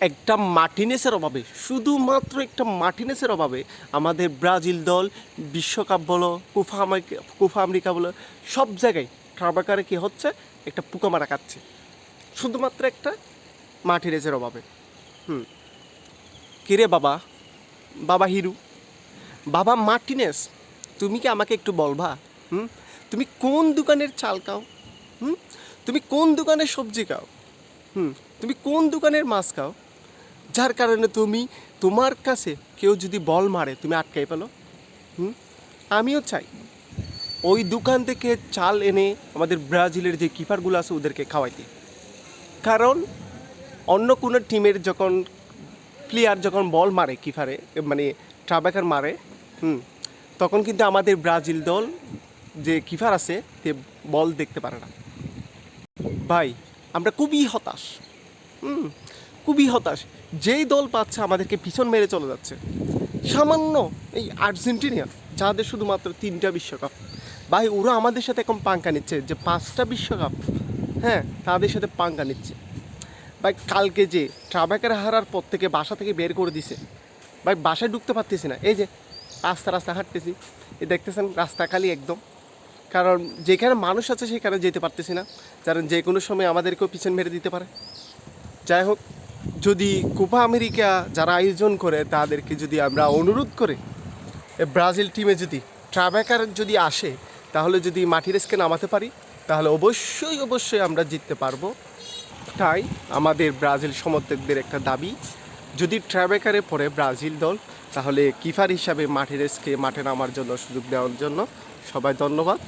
একটা মার্টিনেসের অভাবে, শুধুমাত্র একটা মার্টিনেসের অভাবে আমাদের ব্রাজিল দল, বিশ্বকাপ বলো, কুফা আমেরিকা কুফা আমেরিকা বলো, সব জায়গায় ট্রাবাকারে কি হচ্ছে? একটা পোকা মারা খাচ্ছে। শুধুমাত্র একটা মার্টিনেসের অভাবে। হুম। কিরে বাবা? বাবা হিরু। বাবা মার্টিনেস, তুমি কি আমাকে একটু বলবা? হুম? তুমি কোন দোকানের চাল খাও? হুম? তুমি কোন দোকানের সবজি খাও? হুম? তুমি কোন দোকানের মাছ খাও? যার কারণে তুমি তোমার কাছে কেউ যদি বল মারে, তুমি আটকাই পেল হুম? আমিও চাই। ওই দোকান থেকে চাল এনে আমাদের ব্রাজিলের যে কিপারগুলো আছে, ওদেরকে খাওয়াইতে। কারণ অন্য কোনো টিমের যখন প্লেয়ার যখন বল মারে, কিপারে মানে ট্রাবেকার মারে, হুম, তখন কিন্তু আমাদের ব্রাজিল দল যে কিপার আছে সে বল দেখতে পারে না। ভাই, আমরা খুবই হতাশ। হুম? খুবই হতাশ। যেই দল পাচ্ছে আমাদেরকে পিছন মেরে চলে যাচ্ছে। সামান্য এই আর্জেন্টিনা যাদের শুধুমাত্র তিনটা বিশ্বকাপ। ভাই, ওরা আমাদের সাথে এখন পাঙ্কা নিচ্ছে, যে পাঁচটা বিশ্বকাপ হ্যাঁ তাদের সাথে পাঙ্কা নিচ্ছে। ভাই, কালকে যে ট্রাভেকার হারার পর থেকে বাসা থেকে বের করে দিছে, ভাই, বাসায় ঢুকতে পারতেছি না। এই যে, রাস্তা রাস্তা হাঁটতেছি। এই দেখতেছেন, রাস্তা খালি একদম। কারণ যেখানে মানুষ আছে সেখানে যেতে পারতেছি না। কারণ যে কোনো সময় আমাদেরকেও পিছন মেরে দিতে পারে। যাই হোক যদি কোপা আমেরিকা যারা আয়োজন করে, তাদেরকে যদি আমরা অনুরোধ করে ব্রাজিল টিমে যদি ট্রাভেকার যদি আসে, তাহলে যদি মাটিরেসকে নামাতে পারি, তাহলে অবশ্যই অবশ্যই আমরা জিততে পারব। তাই আমাদের ব্রাজিল সমর্থকদের একটা দাবি, যদি ট্রাভেকারে পড়ে ব্রাজিল দল, তাহলে কিফার হিসাবে মাটিরেসকে মাঠে নামার জন্য সুযোগ দেওয়ার জন্য সবাই ধন্যবাদ।